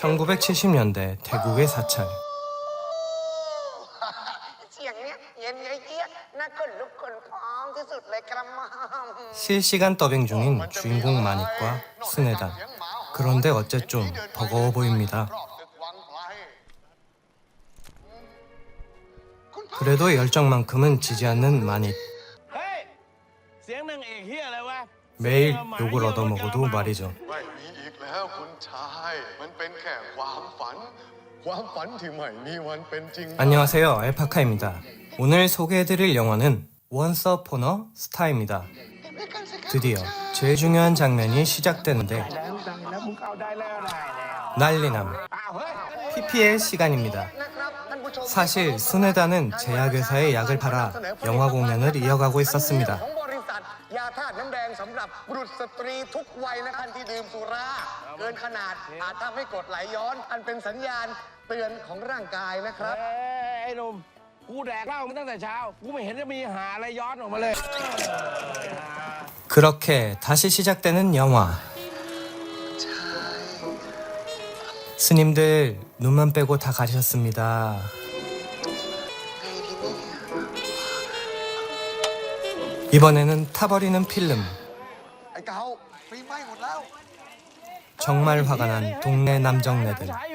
1970년대 대구의 사찰. 실시간 더빙 중인 주인공 마닉과 스네단. 그런데 어째 좀 버거워 보입니다. 그래도 열정만큼은 지지 않는 마닉. 매일 욕을 얻어먹어도 말이죠. 안녕하세요. 알파카입니다. 오늘 소개해드릴 영화는 원서 포너 스타입니다. 드디어 제일 중요한 장면이 시작되는데 난리남 PPL 시간입니다. 사실 순회단은 제약회사의 약을 팔아 영화 공연을 이어가고 있었습니다. องบริษัทยาธาตุน้ำแดงสำหรับบุรุษสตรีทุกวัยนะท่านที่ดื่มสุรา เกินขนาดอาจทำให้กรดไหลย้อน อันเป็นสัญญาณเตือนของร่างกายนะครับ เอ้ยไอ้หนุ่ม กูแดกเหล้ามาตั้งแต่เช้า กูไม่เห็นจะมีหาอะไรย้อนออกมาเลย 그렇게 다시 시작되는 영화. 스님들 눈만 빼고 다 가셨습니다. 이번에는 타버리는 필름. ไอ้เกาไฟไหม้หมดแล้ว 정말 화가 난 동네 남정네들. ฉายอยู่ดี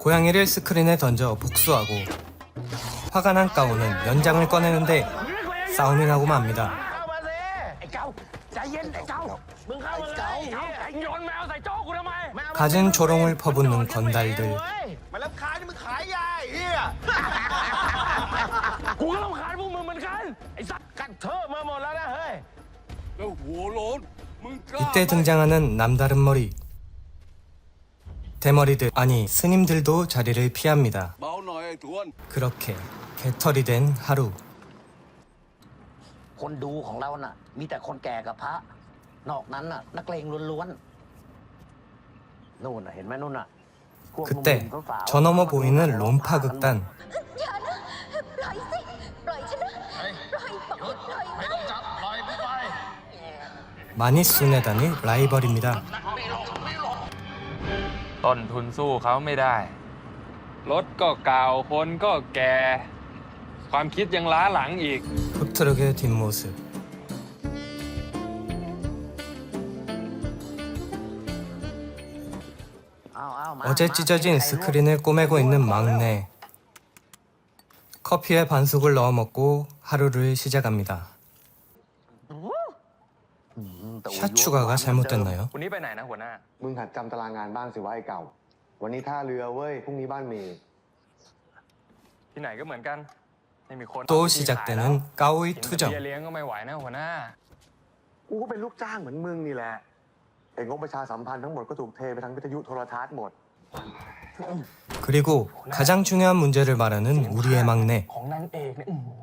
고양이를 스크린에 던져 복수하고 화가 난 까오는 연장을 꺼내는데 싸움이 나고 맙니다. 가진 조롱을 퍼붓는 건달들. 이때 등장하는 남다른 머리. 대머리들, 아니, 스님들도 자리를 피합니다. เบาหน่อยไอ้ทวน 그렇게 개털이 된 하루. คนดูของเราน่ะ มีแต่คนแก่กับพระ นอกนั้นน่ะ นักเลงล้วนๆ นู่นน่ะ เห็นไหมนู่นน่ะพวกหนุ่ 그때 มๆสาวๆ 저 너머 보이는 롬파 극단. อย่านะ ปล่อยสิ ปล่อยฉันนะ ปล่อยบอกให้ปล่อยนะ 마니 순회단이 라이벌입니다. ต้นทุนสู้เขาไม่ได้ รถก็เก่า คนก็แก่ ความคิดยังล้าหลังอีก 푸트럭의 뒷모습.เอาเอามา 어제 มา 찢어진 스크린을 꼬매고 있는 막내. 커피에 반숙을 넣어 먹고 하루를 시작합니다. อืมแต่ 샷 추가가 잘못됐나요? วันนี้ไปไหนนะหัวหน้า มึงหัดจำตารางงานบ้างสิว่าไอ้เก่า วันนี้ท่าเรือเว้ย พรุ่งนี้บ้านเมย์ ที่ไหนก็เหมือนกัน ไม่มีคน 또 시작되는 까오이 กินแต่ 투정. เบี้ยเลี้ยงก็ไม่ไหวนะหัวหน้า กูก็เป็นลูกจ้างเหมือนมึงนี่แหละไอ้งบประชาสัมพันธ์ทั้งหมดก็ถูกเทไปทางวิทยุโทรทัศน์หมด 그리고 가장 중요한 문제를 말하는 우리의 막내. ของนางเอกเนี่ยอื้อหือ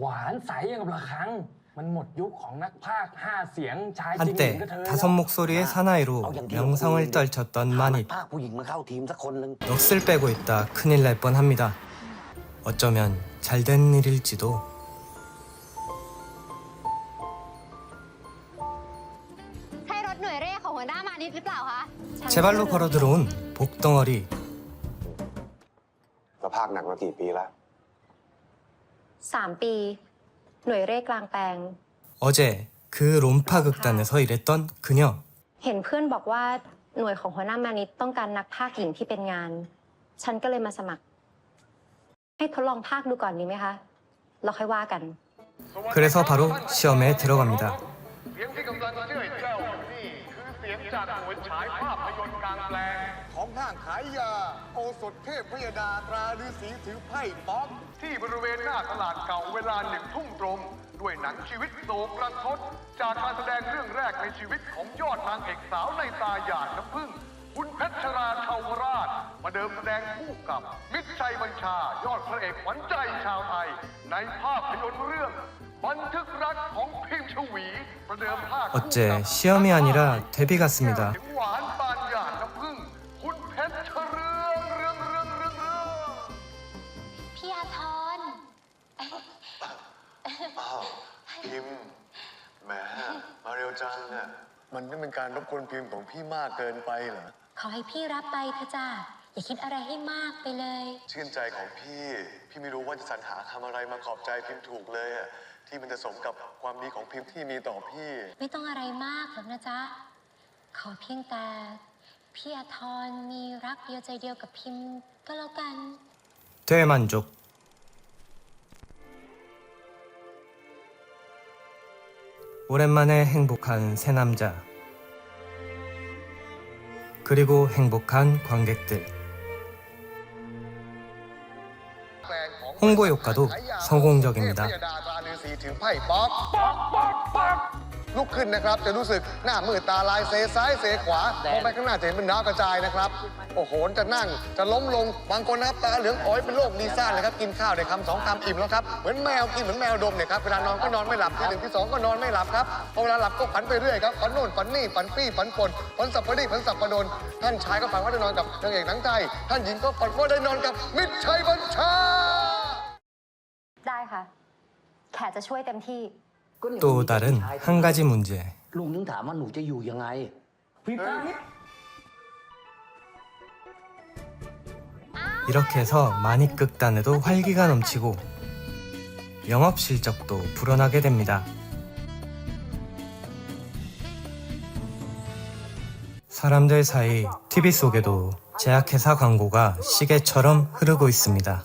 หวานใสอย่างกับระฆัง มันหมดยุคของนักพากย์ห้าเสียงชายจริงหญิง 한때 ก็เธอ 다섯 목소리의 사나이로 명성을 떨쳤던 หานัก 마닉. ภาคผู้หญิงมาเข้าทีมสักคนหนึ่ง 넋을 빼고 있다 큰일 날 뻔합니다. 어쩌면 잘된 일일지도. ใช่รถหน่วยเร่ของหัวหน้ามานิดหรือเปล่าคะ 제 발로 걸어 들어온 복덩어리. เราภาคหนักมากี่ปีแล้ว สามปี หน่วยเร่กลางแปลง 어제 그 롬파 극단에서 일했던 그녀. เห็นเพื่อนบอกว่าหน่วยของหัวหน้ามานิดต้องการนักพากย์หญิงที่เป็นงาน ฉันก็เลยมาสมัคร ให้ทดลองพากย์ดูก่อนดีไหมคะ เราค่อยว่ากัน 그래서 바로 시험에 들어갑니다. จากหน่วยฉายภาพยนตร์กลางแปลง ของห้างขายยา โอสถเทพพยดาตราฤาษีถือไพ่ป๊อกที่บริเวณหน้าตลาดเก่าเวลาหนึ่งทุ่มตรง ด้วยหนังชีวิตโศกรันทดจากการแสดงเรื่องแรกในชีวิตของยอดนางเอกสาวในตาหยาดน้ำผึ้งคุณเพชรราชาวราช มาเดิมแสดงคู่กับ มิตรชัยบัญชา ยอดพระเอกขวัญใจชาวไทย ในภาพยนตร์เรื่อง บันทึกรักของพิมพ์ชวี ประเดิมภาคคู่กับ 어째 시험이 아니라 데뷔 같습니다. ถึงหวานปานหยาดน้ำผึ้งคุณเพชรเรืองเรืองเรืองเรืองเรือง พี่อาทร อ้าวพิมพ์แหมมาเร็วจังเนี่ย มันไม่เป็นการรบกวนพิมพ์ของพี่มากเกินไปเหรอ ขอให้พี่รับไปเถอะจ้าอย่าคิดอะไรให้มากไปเลย ชื่นใจของพี่ พี่ไม่รู้ว่าจะสรรหาคำอะไรมาขอบใจพิมพ์ถูกเลยอะ ที่มันจะสมกับความดีของพิมพ์ที่มีต่อพี่ ไม่ต้องอะไรมากหรอกนะจ๊ะ ขอเพียงแต่ พี่อาทรมีรักเดียวใจเดียวกับพิมพ์ก็แล้วกัน 대만족 오랜만에 행복한 새 남자 그리고 행복한 관객들 홍보 효과도 성공적입니다. เทพยดาตราฤาษีถือไพ่ป๊อกลุกขึ้นนะครับ จะรู้สึกหน้ามืดตาลายเซซ้ายเซขวามองไปข้างหน้าจะเห็นเป็นดาวกระจายนะครับ โอ้โห จะนั่งจะล้มลง บางคนนะครับตาเหลืองอ๋อยเป็นโรคดีซ่าเลยครับ กินข้าวได้คำสองคำอิ่มแล้วครับ เหมือนแมวกินเหมือนแมวดมเนี่ยครับ เวลานอนก็นอนไม่หลับที่หนึ่งที่สองก็นอนไม่หลับครับ พอเวลาหลับก็ฝันไปเรื่อยครับ ฝันโน่นฝันนี่ฝันปี้ฝันปนฝันสับปะรดฝันสับปะดน ท่านชายก็ฝันว่าได้นอนกับนางเอกหนังไทย ท่านหญิงก็ฝันว่าได้นอนกับมิตรชัยบัญชา ได้ค่ะ แขกจะช่วยเต็มที่ 또 다른 한 가지 문제 ลุงถึงถามว่าหนูจะอยู่ยังไง 이렇게 해서 만익극단에도 활기가 넘치고 영업 실적도 불어나게 됩니다. 사람들 사이 TV 속에도 제약회사 광고가 시계처럼 흐르고 있습니다.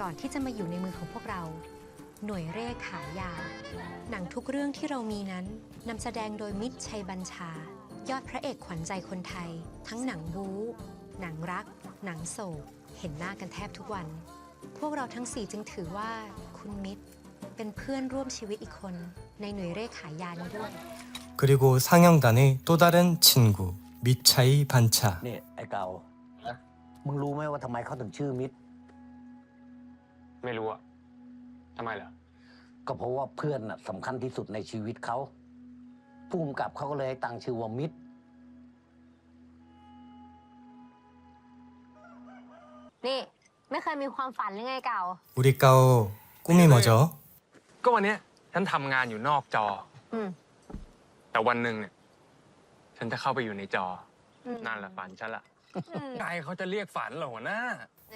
ก่อนที่จะมาอยู่ในมือของพวกเรา หน่วยเร่ขายยา หนังทุกเรื่องที่เรามีนั้นนำแสดงโดยมิตรชัยบัญชา ยอดพระเอกขวัญใจคนไทย ทั้งหนังบู๊ หนังรัก หนังโศก เห็นหน้ากันแทบทุกวัน พวกเราทั้งสี่จึงถือว่าคุณมิตร เป็นเพื่อนร่วมชีวิตอีกคน ในหน่วยเร่ขายยานี้ด้วย 그리고 상영단의 또 다른 친구 미차이 반차 นี่ ไอ้เก่า มึงรู้ไหมว่าทำไมเขาถึงชื่อมิตร ไม่รู้อะทำไมเหรอ ก็เพราะว่าเพื่อนน่ะสำคัญที่สุดในชีวิตเขาผู้กำกับเขาก็เลยให้ตั้งชื่อว่ามิตร นี่ ไม่เคยมีความฝันหรือไงเก่า 우리 까오 꿈이 뭐죠? ก็วันเนี้ยฉันทำงานอยู่นอกจอ อืม แต่วันหนึ่งเนี่ย ฉันจะเข้าไปอยู่ในจออ ม นั่นแหละฝันฉันละใครเขาจะเรียกฝันเหรอหัวหน้า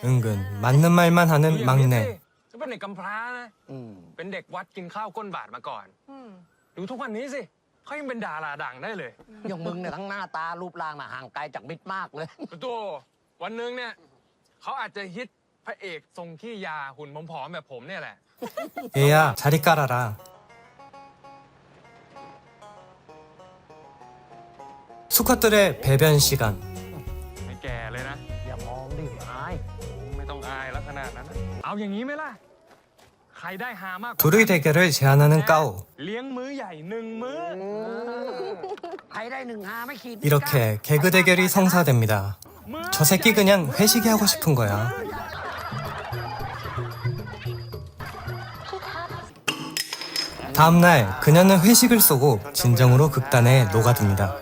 은근 맞는 말만 하는 ดูอย่างนี้ 막내 สิฉันเป็นเด็กกำพร้านะ อืม เป็นเด็กวัดกินข้าวก้นบาทมาก่อน อืม ดูทุกวันนี้สิเขายังเป็นดาราดังได้เลย อย่างมึงเนี่ยทั้งหน้าตารูปร่างน่ะห่างไกลจากมิตรมากเลย โตวันหนึ่งเนี่ยเขาอาจจะฮิตพระเอกทรงขี้ยาหุ่นผอมๆแบบผมเนี่ยแหละ 얘야 자리 깔아라 수컷들의 배변 시간 นาดนั้นนะเอาอย่างนี้ไหมล่ะ ใครได้หามากกว่า 둘의 대결을 제안하는 까오 เลี้ยงมื้อใหญ่หนึ่งมื้อ ใครได้หนึ่งหาไม่ขีด 이렇게 개그 대결이 성사됩니다 저 새끼 그냥 회식이 하고 싶은 거야 다음날 그녀는 회식을 쏘고 진정으로 극단에 녹아듭니다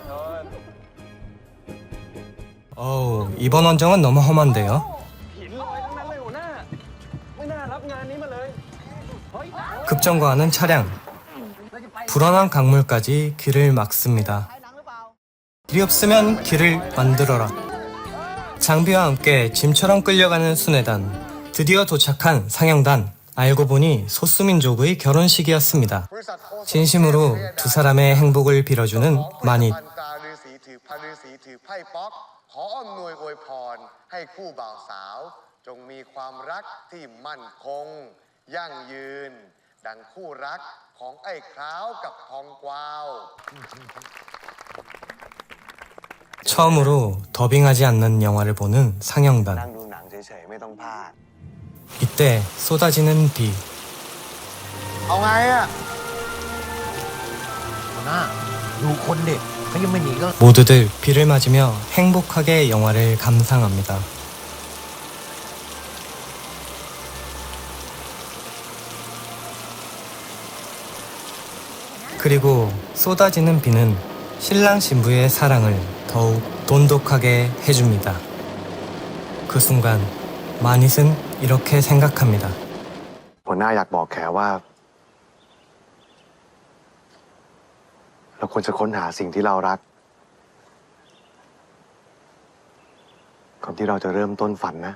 어우 이번 원정은 너무 험한데요 급정거하는 차량, 불안한 강물까지 길을 막습니다. 길이 없으면 길을 만들어라. 장비와 함께 짐처럼 끌려가는 순회단, 드디어 도착한 상영단, 알고 보니 소수민족의 결혼식이었습니다. 진심으로 두 사람의 행복을 빌어주는 마니. ง 마닛 พันตาฤาษีถือพระฤาษีถือไพ่ป๊อก ขออำนวยอวยพร ให้คู่บ่าวสาว จงมีความรักที่มั่นคง ยั่งยืน ดังคู่รักของไอ้คร้าวกับทองกวาว 처음으로 더빙하지 않는 영화를 보는 นั่ง 상영단 ดูหนังเฉยๆ ไม่ต้องพาก 이때 쏟아지는 비 เอาไงอะ หน้า ดูคนเด็กเขายังไม่หนีก็ 모두들 비를 맞으며 행복하게 영화를 감상합니다. 그리고 쏟아지는 비는 신랑 신부의 사랑을 더욱 돈독하게 해줍니다. 그 순간 마닛은 이렇게 생각합니다. หัวหน้าอยากบอกแขว่า เราควรจะค้นหาสิ่งที่เรารัก ก่อนที่เราจะเริ่มต้นฝันนะ